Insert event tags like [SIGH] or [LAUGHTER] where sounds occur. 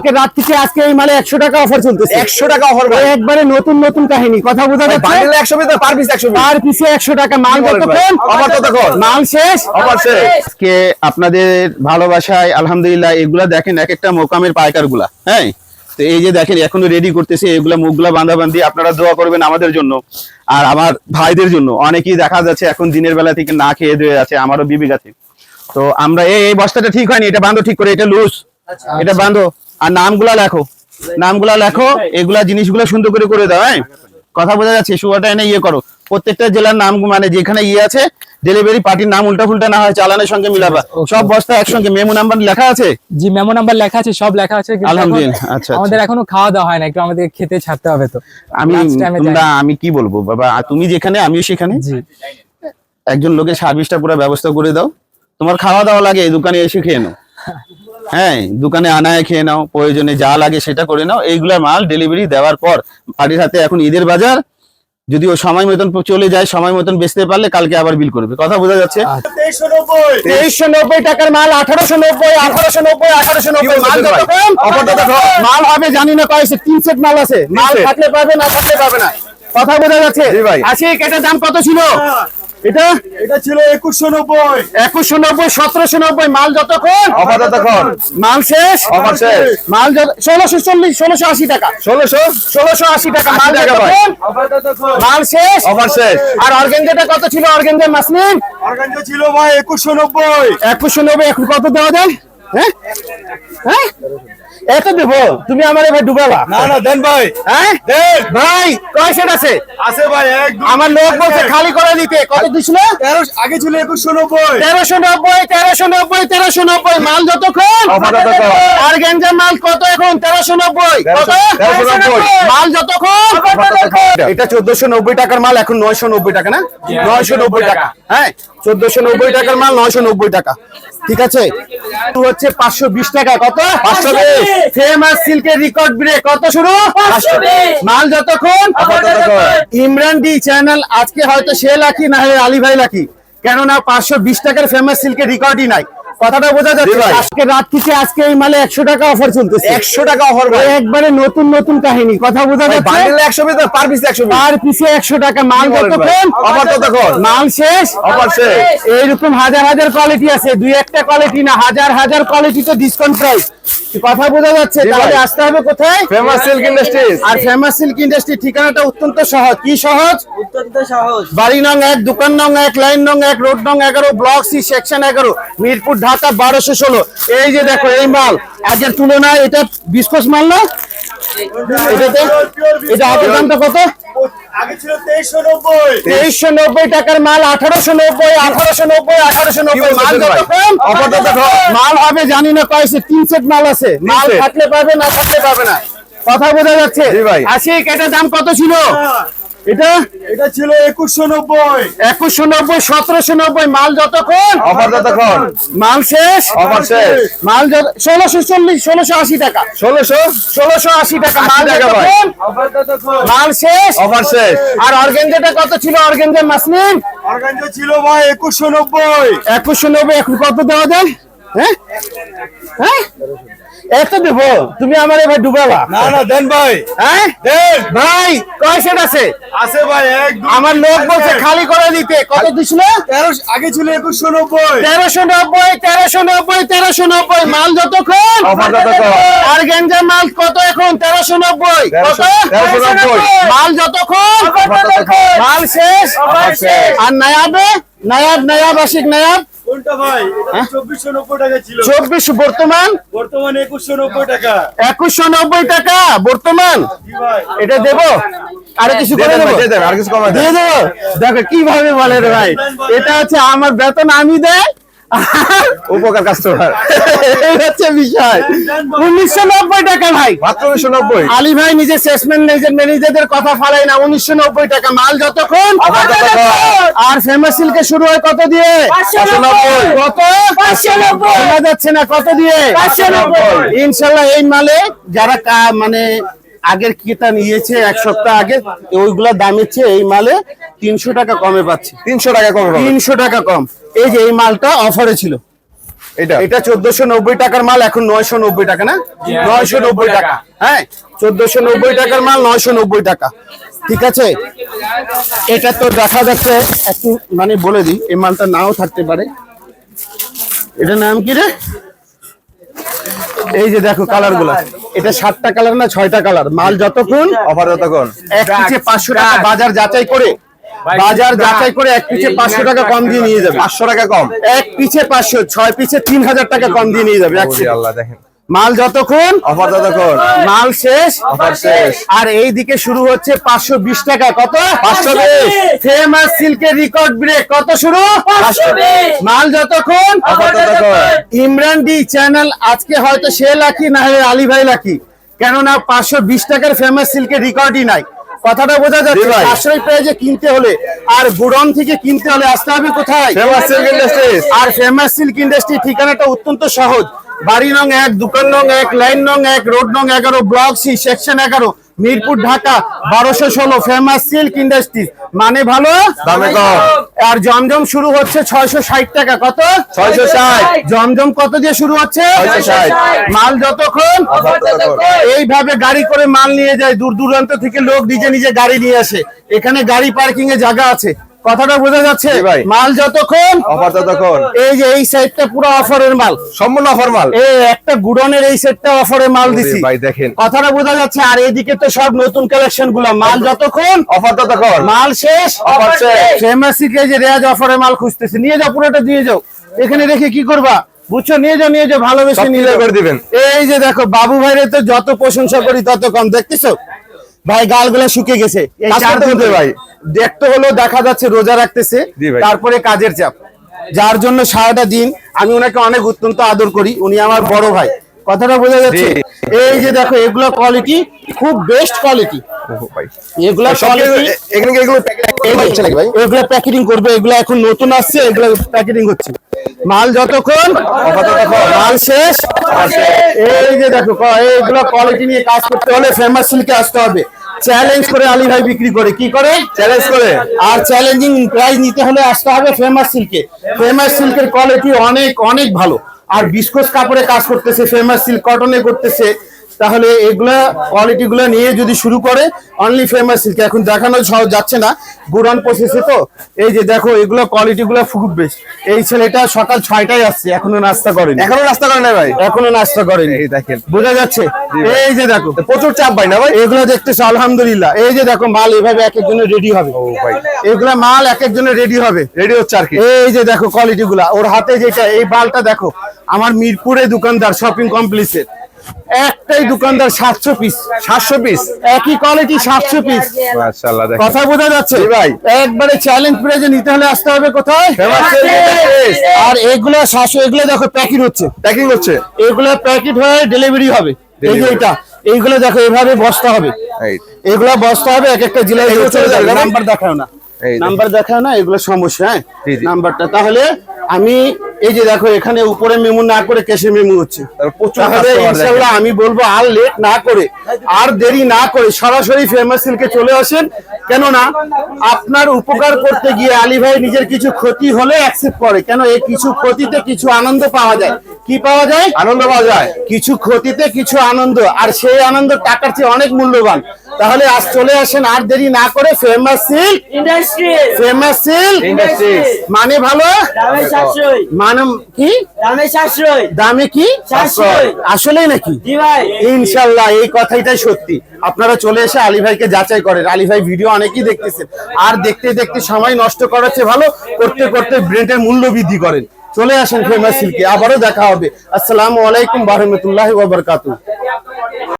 রাত থেকে আজকে এই মালে একশো টাকা অফার চলতেছে। একশো টাকা অফার একবারে নতুন নতুন কাহিনী। কথা বোঝা যাচ্ছে? একশো পার পিস একশো পিস? তার একশো টাকা। মাল কতক্ষণ মাল শেষ? অফার শেষ। আজকে আপনাদের ভালোবাসায় আলহামদুলিল্লাহ এগুলা দেখেন এক একটা মোকামের পাইকারগুলা হ্যাঁ? তো এই যে দেখেন এখনও রেডি করতেছে এগুলা মুখগুলা বাঁধাবান্ধি আপনারা দোয়া করবেন আমাদের জন্য আর আমার ভাইদের জন্য। অনেকেই দেখা যাচ্ছে এখন দিনের বেলা থেকে না খেয়ে দিয়ে আছে আমারও বিবেক আছে। তো আমরা এই এই বস্তাটা ঠিক হয়নি এটা বাঁধো ঠিক করে এটা লুজ এটা বাঁধো। আর নামগুলা লেখো। নামগুলা লেখো এগুলা জিনিসগুলো সুন্দর করে করে দাও হ্যাঁ? কথা বোঝা যাচ্ছে শুয়াটা এনে ইয়ে করো। প্রত্যেকটা জেলার নাম মানে যেখানে ইয়ে আছে ডেলিভারি পার্টির নাম উল্টা ফুলটা না হয় চালানের সঙ্গে মিলাবা। সব বস্তা একসঙ্গে মেমো নাম্বার লেখা আছে? জি মেমো নাম্বার লেখা আছে সব লেখা আছে আলহামদুলিল্লাহ, আচ্ছা, আমাদের এখনও খাওয়া দাওয়া হয় না একটু আমাদের খেতে ছাড়তে হবে তো। আমি তোমরা আমি কি বলব বাবা তুমি যেখানে আমিও সেখানে। জি। একজন লোকের সার্ভিসটা পুরো ব্যবস্থা করে দাও। তোমার খাওয়া দাওয়া লাগে এই দোকানে এসে খেয়ে নাও। [LAUGHS] হ্যাঁ দোকানে আনায় খেয়ে নাও প্রয়োজনে যা লাগে সেটা করে নাও। এইগুলা মাল ডেলিভারি দেওয়ার পর বাড়ির হাতে এখন ঈদের বাজার। যদি ও সময় মতন চলে যায় সময় মতন বেচতে পারলে কালকে আবার বিল করবে। কথা বোঝা যাচ্ছে? তেইশশো নব্বই। টাকার মাল আঠারোশো নব্বই আঠারোশো নব্বই আঠারোশো নব্বই। মাল হবে জানি না কয়েছে তিন সেট মাল আছে। মাল থাকলে পাবে না থাকলে পাবে না। কথা বোঝা যাচ্ছে? ভাই। এটার দাম কত ছিল? এটা? এটা ছিল একুশশো নব্বই। একুশশো নব্বই সতেরোশো নব্বই মাল যতক্ষণ? অফার মাল শেষ? অফার শেষ। মাল ষোলোশো চল্লিশ ষোলোশো আশি টাকা। ষোলোশো? ষোলোশো আশি টাকা মাল 80 যতক্ষণ? মাল শেষ? অফার শেষ। আর অর্গেঞ্জাটা কত ছিল? Organza muslin? অর্গানজা ছিল ভাই একুশশো নব্বই। একুশশো নব্বই এখন কত দেওয়া যায়? হ্যাঁ? হ্যাঁ? এত দেবো তুমি আমার এবার ডুবাবা না না দেন ভাই। হ্যাঁ? দেন। ভাই কয় সেট আছে? আছে ভাই এক আমার লোক বলছে খালি করে দিতে। কত দিছিল? তেরো আগে ছিল একুশশো নব্বই। তেরোশো নব্বই তেরোশো নব্বই তেরোশো নব্বই। মাল যতক্ষণ? আর গেঞ্জাম মাল কত এখন? তেরোশো নব্বই। কত। মাল যতক্ষণ। এটা চোদ্দশো নব্বই টাকার মাল এখন নয়শো নব্বই টাকা না? নয়শো নব্বই টাকা। হ্যাঁ? চোদ্দশো নব্বই টাকার মাল নয়শো নব্বই টাকা। ঠিক আছে? তো হচ্ছে পাঁচশো বিশ টাকা। কত? পাঁচশো ফেমাস সিল্কের রেকর্ড ব্রেক কত শুরু? মাল যতক্ষণ। ইমরান ডি চ্যানেল আজকে হয়তো সে লাকি না হলে আলী ভাই লাকি। কেননা পাঁচশো বিশ টাকার ফেমাস সিল্কের রেকর্ডই নাই। কথাটা বোঝা যাচ্ছে। আজকে রাত থেকে আজকে এই মালে একশো টাকা অফার চলতেছে। একশো টাকা অফার একবারে নতুন নতুন কাহিনী। কথা বোঝা যাচ্ছে? একশো পার পিস একশো পিস? আর একশো টাকা। মাল কি বলেন অফার ততক্ষণ। মাল শেষ? অফার শেষ। এইরকম হাজার হাজার কোয়ালিটি আছে। দুই একটা কোয়ালিটি না হাজার হাজার কোয়ালিটি তো ডিসকাউন্ট প্রাইস কথা বোঝা যাচ্ছে? তাহলে আসতে হবে কোথায়? ফেমাস সিল্ক ইন্ডাস্ট্রি আর ফেমাস সিল্ক ইন্ডাস্ট্রি ঠিকানাটা অত্যন্ত সহজ। কি সহজ? অত্যন্ত সহজ। বাড়ি নং এক দোকান নং এক লাইন নং এক রোড নং এগারো ব্লক সি সেকশন এগারো মিরপুর ঢাকা বারোশো ষোলো। এই যে দেখো এই মাল। আগের তুলনায় এটা বিস্কোস মাল না? এটাতে? এটা আগের দামটা কত? তেইশশো নব্বই টাকার মাল আঠারোশো নব্বই আঠারোশো নব্বই আঠারোশো নব্বই। মাল হবে জানি না কয়েছে তিন সেট মাল আছে। মাল থাকলে পাবে না থাকলে পাবে না। কথা বোঝা যাচ্ছে। আশিক এটার দাম কত ছিল? এটা? এটা ছিল একুশশো নব্বই। একুশশো নব্বই সতেরোশো নব্বই মাল যতক্ষণ? অফার ততক্ষণ মাল শেষ? অফার শেষ। মাল ষোলোশো চল্লিশ ষোলোশো আশি টাকা। ষোলোশো? ষোলোশো আশি টাকা মাল যতক্ষণ? শেষ? অফার শেষ। আর অর্গেঞ্জাটা কত ছিল? Organza muslin? অর্গানজা ছিল ভাই একুশশো নব্বই। একুশশো নব্বই এখন কত দেওয়া যায় হ্যাঁ? হ্যাঁ? এত দেবো তুমি আমার এবার ডুবাবা না না দেন ভাই। হ্যাঁ? ভাই কয় সেট আছে? আছে ভাই এক আমার লোক বলছে খালি করে দিতে। কত দিছিল? আগে ছিল একুশশো নব্বই। তেরোশো নব্বই তেরোশো নব্বই তেরোশো নব্বই। মাল যতক্ষণ? আর গেঞ্জা মাল কত এখন? তেরোশো নব্বই। কত? মাল যতক্ষণ? মাল শেষ। আর নায়াবে? নায়াব নায়াব আশিক নায়াব। ভাই চব্বিশশো বর্তমান? একুশশো নব্বই টাকা। একুশশো নব্বই টাকা বর্তমান? এটা দেবো? আরও কিছু করে দেবো? আর কিছু কমাই দিয়ে দেবো? দেখো কীভাবে বলে রে ভাই? এটা হচ্ছে আমার বেতন আমি দেয় [LAUGHS] উপকার কাস্টমার হচ্ছে বিষয়। উনিশশো নব্বই টাকা ভাই। মাত্র উনিশশো নব্বই? আলী ভাই নিজে সেলসম্যান নিজের ম্যানেজারদের কথা ফালাই না। উনিশশো নব্বই টাকা মাল যতক্ষণ আর ফেমাস সিল্কে শুরু হয় কত দিয়ে? কত? শোনা যাচ্ছে না কত দিয়ে? ইনশাল্লাহ এই মালে যারা মানে আগের ক্রেতা নিয়েছে এক সপ্তাহ আগে ওইগুলা দামের চেয়ে এই মালে তিনশো টাকা কমে পাচ্ছে। তিনশো টাকা কমে। তিনশো টাকা কম। এই যে এই মালটা অফারে ছিল। এটা? এটা চোদ্দশো নব্বই টাকার মাল এখন নয়শো নব্বই টাকা না? নয়শো নব্বই টাকা। হ্যাঁ চোদ্দশো নব্বই টাকার মাল নয়শো নব্বই টাকা। ঠিক আছে? এটা তো দেখা যাচ্ছে একটু মানে বলে দিই এই মালটা নাও থাকতে পারে। এটার নাম কি রে? এই যে দেখো কালারগুলা এটা সাতটা কালার না ছয়টা কালার? মাল যতক্ষণ অফার যতক্ষণ। এক পাঁচশো টাকা বাজার যাচাই করে বাজার যাচাই করে এক পিছে পাঁচশো টাকা কম দিয়ে নিয়ে যাবে। পাঁচশো টাকা কম। এক পিছে পাঁচশো ছয় পিছে তিন হাজার টাকা কম দিয়ে নিয়ে যাবে। আল্লাহ দেখেন। মাল যতক্ষণ অফার যতক্ষণ। মাল শেষ। অফার শেষ। আর এই দিকে শুরু হচ্ছে পাঁচশো বিশ টাকা। কত? পাঁচশো বিশ। ফেমাস সিল্কের রেকর্ড ব্রেক কত শুরু? মাল যতক্ষণ ইমরান ডি চ্যানেল আজকে হয়তো সে লাকি না হলে আলী ভাই লাকি। কেননা পাঁচশো বিশ টাকার ফেমাস সিল্কের রেকর্ডই নাই। কথাটা বোঝা যাচ্ছে সাশ্রয় পেয়ে কিনতে হলে আর গুডন থেকে কিনতে হলে আসতে হবে কোথায়? আর ফেমাস সিল্ক ইন্ডাস্ট্রি ঠিকানাটা অত্যন্ত সহজ। বাড়ি নং এক দোকান নং এক লাইন নং এক রোড নং এগারো ব্লক সি সেকশন এগারো। মিরপুর ঢাকা বারোশো ষোলো ফেমাস সিল্ক ইন্ডাস্ট্রি মানে ভালো? দামে কম। আর জমজম শুরু হচ্ছে ছয়শো ষাট টাকা। কত? ছয়শো ষাট। জমজম কত দিয়ে শুরু হচ্ছে? মাল যতক্ষণ এইভাবে গাড়ি করে মাল নিয়ে যায় দূর দূরান্ত থেকে লোক নিজে নিজে গাড়ি নিয়ে আসে। এখানে গাড়ি পার্কিং এ জায়গা আছে। কথাটা বোঝা যাচ্ছে? মাল যতক্ষণ অফার ততক্ষণ। এই যে এই সাইডটা পুরো অফারের মাল। সম্পূর্ণ অফার মাল। এই একটা গুডনের এই সেটটা অফারে মাল দিছি। ভাই দেখেন। কথাটা বোঝা যাচ্ছে আর এইদিকে তো সব নতুন কালেকশনগুলা। মাল যতক্ষণ অফার ততক্ষণ। মাল শেষ অফার শেষ। ফেমাসি কে যে রেয়াজ অফারে মাল খুঁজতেছে। নিয়ে যাও পুরোটা দিয়ে যাও। এখানে রেখে কি করবা? বুঝছ? নিয়ে যাও নিয়ে যাও ভালোবেসে নিয়ে যাও। করে দিবেন। এই যে দেখো বাবু ভাইরে তো যত প্রশংসা করি তত কম। দেখতেছো? ভাই গালগুলা শুকে গেছে। এই চার দিন ভাই। দেখতে হলো দেখা যাচ্ছে রোজা রাখতেছে তারপরে কাজের চাপ। যার জন্য সারাটা দিন আমি ওনাকে অনেক অত্যন্ত আদর করি উনি আমার বড় ভাই। কথাটা বোঝা যাচ্ছে? এই যে দেখো এগুলো কোয়ালিটি খুব বেস্ট কোয়ালিটি ভাই। এগুলা এগুলো এগুলো প্যাকেটিং করবে এগুলো এখন নতুন আসছে এগুলো প্যাকেটিং হচ্ছে। মাল যতক্ষণ মাল শেষ। এই যে দেখো এইগুলো কোয়ালিটি নিয়ে কাজ করতে হলে ফেমাস সিল্কে আসতে হবে। চ্যালেঞ্জ করে আলী ভাই বিক্রি করে কি করে? চ্যালেঞ্জ করে। আর চ্যালেঞ্জিং প্রাইস নিতে হলে আসতে হবে ফেমাস সিল্কে ফেমাস সিল্কের কোয়ালিটি অনেক অনেক ভালো। আর বিস্কোস কাপড়ে কাজ করতেছে ফেমাস সিল্ক কটনে করতেছে। তাহলে এগুলা কোয়ালিটি গুলো নিয়ে যদি শুরু করে অনলি ফেমাস সিল্ক এখন দেখানো যাচ্ছে না গুড়ান প্রসেসে তো। এই যে দেখো এগুলো কোয়ালিটি গুলো খুব বেশ। এই ছেলেটা সকাল ছয়টায় আসছে এখনও নাস্তা করেনি। এখনও নাস্তা করে না ভাই? এখনও নাস্তা করেনি। এই দেখেন। বোঝা যাচ্ছে? এই যে দেখো। প্রচুর চাপ ভাই না ভাই? এগুলো দেখতেছো আলহামদুলিল্লাহ। এই যে দেখো মাল এভাবে এক একজনের রেডি হবে। ও ভাই। এগুলা মাল এক একজনের রেডি হবে। রেডি হচ্ছে আর কি। এই যে দেখো কোয়ালিটি গুলা। ওর হাতে যেটা এই বালটা দেখো। আমার মিরপুরে দোকানদার শপিং কমপ্লেক্সের একটাই দোকানদার সাতশো পিস সাতশো পিস একই কোয়ালিটি সাতশো পিস কথা বোঝা যাচ্ছে? ভাই। একবারে চ্যালেঞ্জ প্রাইজে নিতে হলে আসতে হবে কোথায়? আর এগুলো সাতশো এগুলো দেখো প্যাকেট হচ্ছে। প্যাকিং হচ্ছে। এগুলো প্যাকেট হয়ে ডেলিভারি হবে। এই যে এটা এইগুলো দেখো এভাবে বস্তা হবে। এগুলা বস্তা হবে এক একটা জেলায় এগুলো চলে যাবে, নাম্বার দেখাও না। নাম্বার দেখাও না এগুলো সমস্যা হ্যাঁ। নাম্বারটা তাহলে আমি এই যে দেখো এখানে উপরে মেমু না করে ক্যাশে মেমু হচ্ছে। ইনশাআল্লাহ আমি বলব আর লেট না করে আর দেরি না করে সরাসরি ফেমাস সিল্কে চলে আসেন। কেননা আপনার উপকার করতে গিয়ে আলী ভাই নিজের কিছু ক্ষতি হলে অ্যাকসেপ্ট করে। কেন এই কিছু ক্ষতিতে কিছু আনন্দ পাওয়া যায়। কি পাওয়া যায়? আনন্দ পাওয়া যায়। কিছু ক্ষতিতে কিছু আনন্দ। আর সেই আনন্দ টাকার চেয়ে অনেক মূল্যবান। তাহলে আজ চলে আসেন আর দেরি না করে famous silk industry famous silk মানে ভালো? দামে সাশ্রয়। মানে কি? দামে সাশ্রয়। দামে কি? সাশ্রয়। আসলেই নাকি? জি ভাই। ইনশাল্লাহ এই কথাইটাই সত্যি। আপনারা চলে এসে আলী ভাইকে যাচাই করেন। আলী ভাই ভিডিও অনেকেই দেখতেছেন। আর দেখতে দেখতে সময় নষ্ট করার চেয়ে ভালো করতে করতে ব্রেন্ডের মূল্য বৃদ্ধি করেন। চলে আসেন ফেমাস সিল্কে আবারও দেখা হবে। আসসালামু আলাইকুম বারহমতুল্লাহ ওয়াবারকাতুহ